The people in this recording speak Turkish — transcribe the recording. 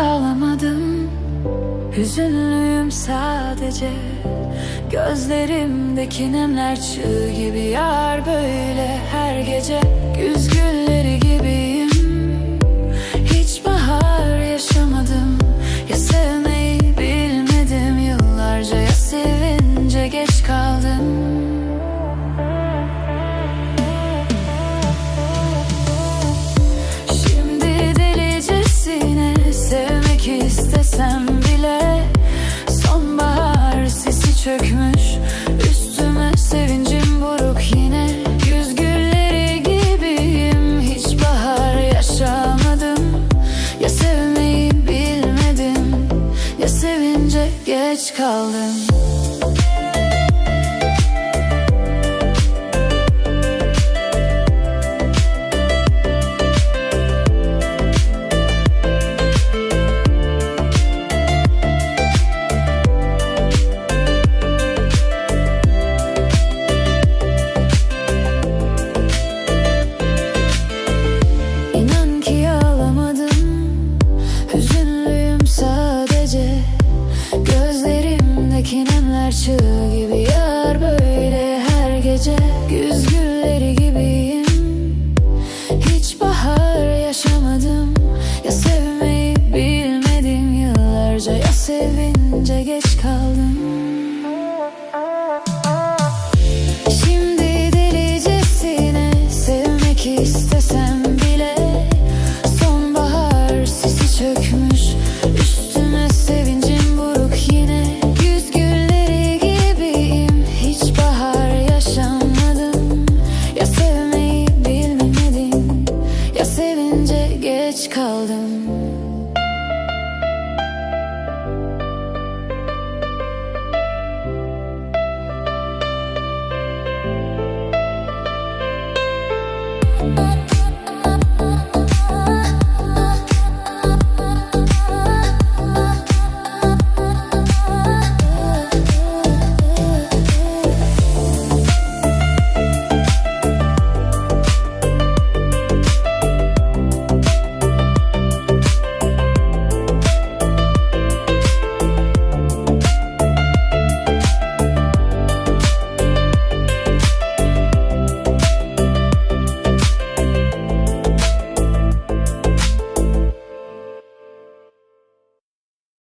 ağlamadım. Hüzünlüyüm sadece. Gözlerimdeki nemler çığ gibi yar böyle her gece. Güz gülleri gibi istesem bile Sonbahar sesi çökmüş. Üstüme sevincim buruk yine. Güz gülleri gibiyim Hiç bahar yaşamadım. Ya sevmeyi bilmedim Ya sevince geç kaldım